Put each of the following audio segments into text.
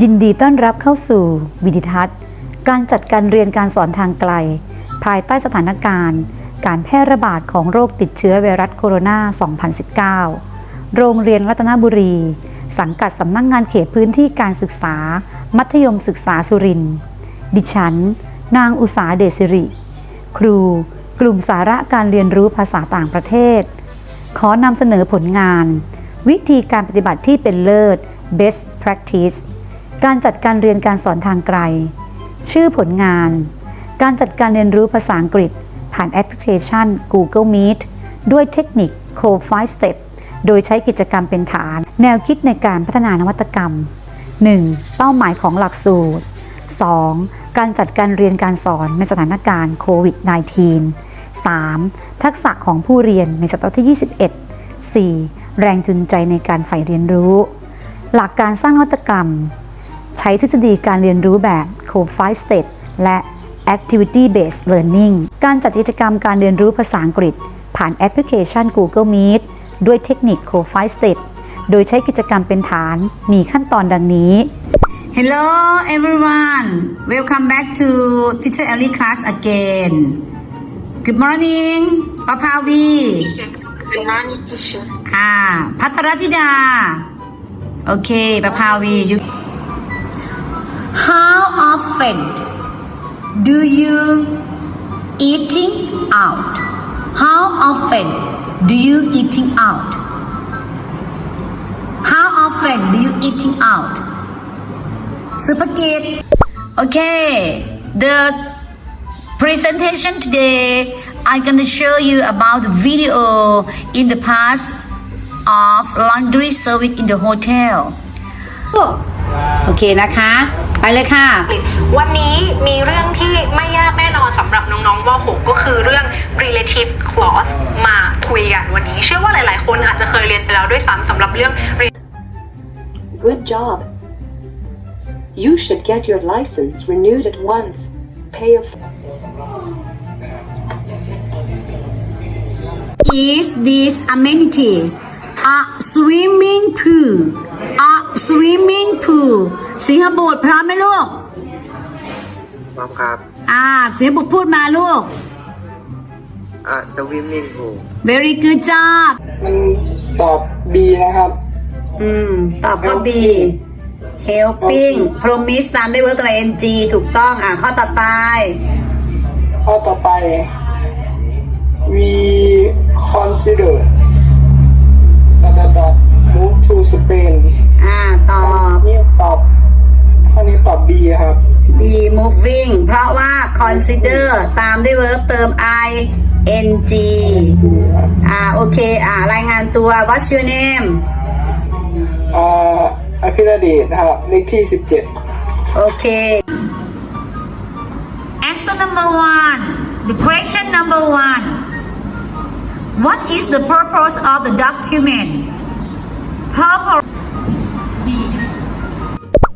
ยินดีต้อนรับเข้าสู่วิดิทัศน์ การจัดการเรียนการสอนทางไกล ภายใต้สถานการณ์ การแพร่ระบาดของโรคติดเชื้อไวรัสโคโรนา 2019 โรงเรียนรัตนบุรี สังกัดสำนักงงานเขตพื้นที่การศึกษา มัธยมศึกษาสุรินทร์ดิฉัน นางอุษาเดชิริ ครู กลุ่มสาระการเรียนรู้ภาษาต่างประเทศ ขอนำเสนอผลงาน วิธีการปฏิบัติที่เป็นเลิศ best practice การจัดการเรียนการสอนทางไกล ชื่อผลงาน การจัดการเรียนรู้ภาษาอังกฤษ ผ่านแอปพลิเคชัน Google Meet ด้วยเทคนิค Code 5 Step โดยใช้กิจกรรมเป็นฐาน แนวคิดในการพัฒนานวัตกรรม 1. เป้าหมายของหลักสูตร 2. การจัดการเรียนการสอนในสถานการณ์โควิด -19 3. ทักษะของผู้เรียนในศตวรรษที่ 21 4. แรงจูงใจในการใฝ่เรียนรู้ หลักการสร้างนวัตกรรม ใช้ทฤษฎีการเรียนรู้แบบ Code 5 Step และ Activity Based Learning การจัดกิจกรรมการเรียนรู้ภาษาอังกฤษ ผ่านแอปพลิเคชัน Google Meet ด้วยเทคนิค Code 5 Step โดยใช้กิจกรรมเป็นฐานมีขั้นตอนดังนี้ Hello everyone welcome back to Teacher Ellie class again Good morning ปภาวี Good morning, teacher. อ่าพัทรธิดา โอเคปภาวี you How often do you eating out? How often do you eating out? How often do you eating out? Super kid. Okay, the presentation today I'm gonna show you about the video in the past of laundry service in the hotel. โอเคนะคะ ไปเลยค่ะ วันนี้มีเรื่องที่ไม่ยากแน่นอนสำหรับน้องๆว .6 ก็คือเรื่อง relative clause มาคุยกันวันนี้ เชื่อว่าหลายๆ คนอาจจะเคยเรียนไปแล้วด้วยซ้ำสำหรับเรื่อง Good job. You should get your license renewed at once. Pay a Is this amenity a swimming pool a swimming pool สิงคโปร์พร้อมไหมลูก พร้อมครับ อ่า สิงคโปร์พูดมาลูก อะสวิมมิ่งพู very good job มันตอบ B นะครับ อืม ตอบข้อ B helping promise ตามด้วย verb ตัว ing ถูกต้อง อ่าข้อต่อไป ข้อต่อไป we consider dot dot dot move to Spain อ่า ตอบ นี่ตอบข้อนี้ตอบ B ครับ be moving เพราะว่า consider ตามด้วย verb เติม i n g อ่า โอเค อ่า รายงานตัว what's your name อ่าอภิรเดชนะครับเลขที่ 17 โอเค answer number one the question number one what is the purpose of the document purpose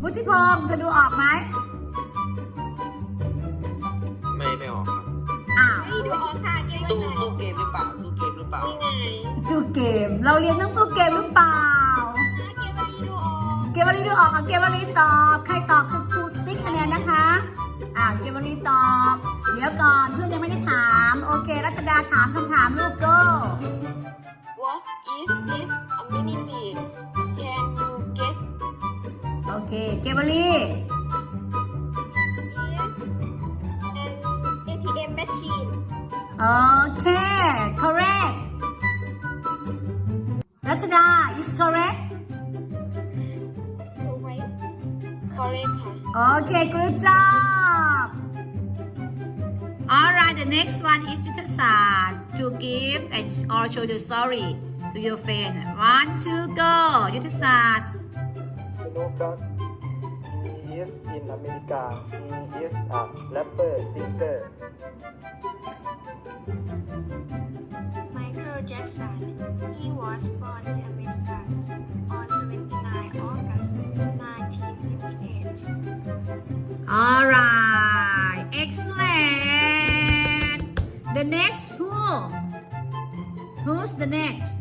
บุธิพงศ์เธอดูออกไหมไม่ไม่ออกครับอ้าวตู้ตู้เกมหรือเปล่าตู้เกมหรือเปล่าตู้เกม เราเรียนต้องตู้เกมหรือเปล่า เกมวันนี้ดูออกกับเกมวันนี้ตอบ ใครตอบคือครูติ๊กคะแนนนะคะ อ่าเกมวันนี้ตอบ เดี๋ยวก่อนเพื่อนยังไม่ได้ถาม โอเค รัชดาถามคำถามลูกโก้ What is this โอเคเกมวันนี้ Yes, an ATM machine. โอเค correct รัชดา is correct Correct. Correct ค่ะ Okay, good job. Alright, the next one is ยุทธศาสตร์ to give and or show the story to your friend. One, two, go. ยุท is in America he is a rapper singer Michael Jackson. He was born in America on 29 August 1958. Alright, excellent. The next who? Who's the next?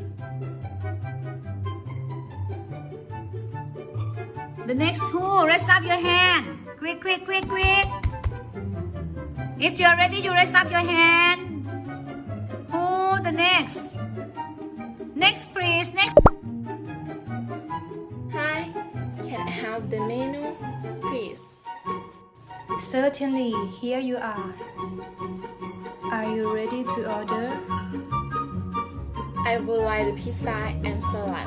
The next who? Raise up your hand. Quick, quick, quick, quick. If you're ready, you raise up your hand. Who? The next. Next, please. Next. Hi, can I have the menu, please? Certainly, here you are. Are you ready to order? I would like the pizza and salad.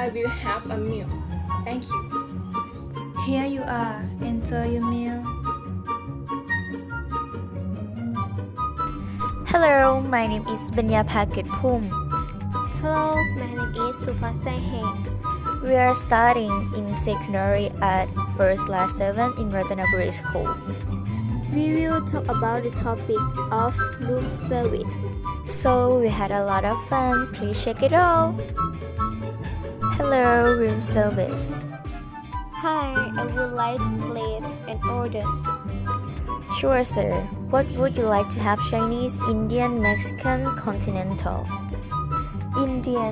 I will have a meal. Thank you. Here you are. Enjoy your meal. Hello, my name is Banya Paket Pum. Hello, my name is Supasa Heng. We are studying in secondary at First Class 7 in Ratanaburi School. We will talk about the topic of room service. So we had a lot of fun. Please check it out. Hello, room service. Hi, I would like to place an order. Sure, sir. What would you like to have? Chinese, Indian, Mexican, continental? Indian,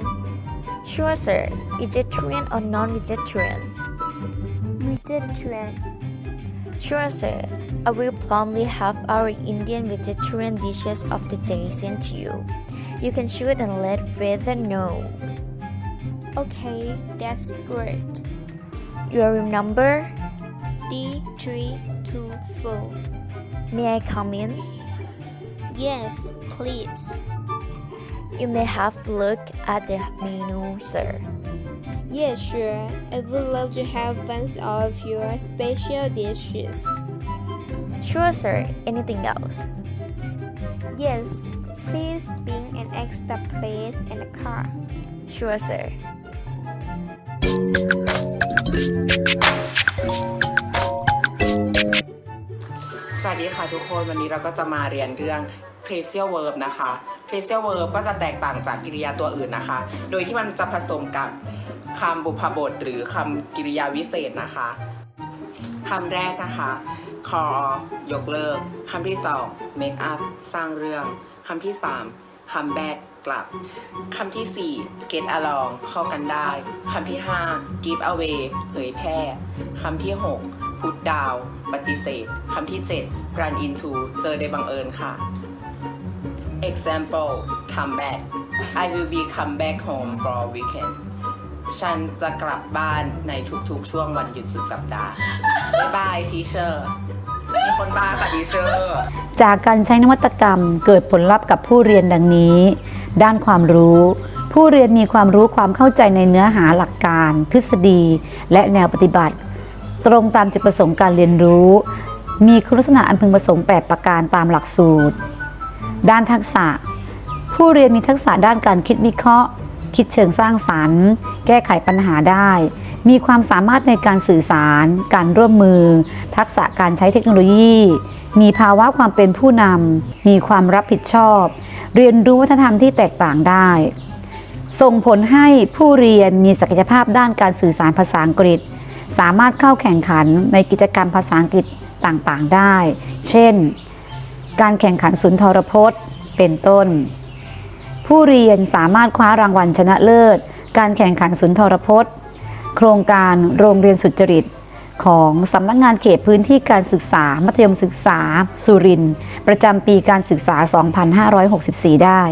Sure, sir. Vegetarian or non-vegetarian? vegetarian, Sure, sir. I will promptly have our Indian vegetarian dishes of the day sent to you. You can shoot and let Feather know. Okay, that's great. Your room number? D324. May I come in? Yes, please. You may have a look at the menu, sir. Yes, sure. I would love to have one of your special dishes. Sure, sir. Anything else? Yes, please bring an extra place and a car. Sure, sir. สวัสดีค่ะทุกคนวันนี้เราก็จะมาเรียนเรื่อง phrasal verb นะคะ phrasal verb ก็จะแตกต่างจากกริยาตัวอื่นนะคะ โดยที่มันจะผสมกับคำบุพบท หรือคำกริยาวิเศษนะคะคำแรกนะคะ call off ยกเลิกคำที่สอง make up สร้างเรื่องคำที่สาม come back กลับคำที่สี่ get along เข้ากันได้คำที่ห้า give away เผยแพร่คำที่หก put down ปฏิเสธคำที่ 7 run into เจอได้บังเอิญค่ะ example come back I will be come back home for weekend ฉันจะกลับบ้านในทุกๆ ช่วงวันหยุดสุดสัปดาห์บ๊ายบายทีเชอร์มีคนบ้าค่ะทีเชอร์ จากการใช้นวัตกรรมเกิดผลลัพธ์กับผู้เรียนดังนี้ ด้านความรู้ ผู้เรียนมีความรู้ความเข้าใจในเนื้อหาหลักการ ทฤษฎี และแนวปฏิบัติ ตรงตามจุดประสงค์การเรียนรู้ มีคุณลักษณะอันพึงประสงค์ 8 ประการตามหลักสูตร ด้านทักษะ ผู้เรียนมีทักษะด้านการคิดวิเคราะห์ คิดเชิงสร้างสรรค์ แก้ไขปัญหาได้ มีความสามารถในการสื่อสาร การร่วมมือ ทักษะการใช้เทคโนโลยี มีภาวะความเป็นผู้นำ มีความรับผิดชอบ เรียนรู้วัฒนธรรมที่แตกต่างได้ ส่งผลให้ผู้เรียนมีศักยภาพด้านการสื่อสารภาษาอังกฤษ สามารถเข้าแข่งขันในกิจกรรมภาษาอังกฤษต่างๆได้ เช่น การแข่งขันสุนทรพจน์ เป็นต้น ผู้เรียนสามารถคว้ารางวัลชนะเลิศ การแข่งขันสุนทรพจน์ โครงการโรงเรียนสุจริต ของสำนักงานเขตพื้นที่การศึกษา มัธยมศึกษา สุรินทร์ประจำปีการศึกษา 2564 ได้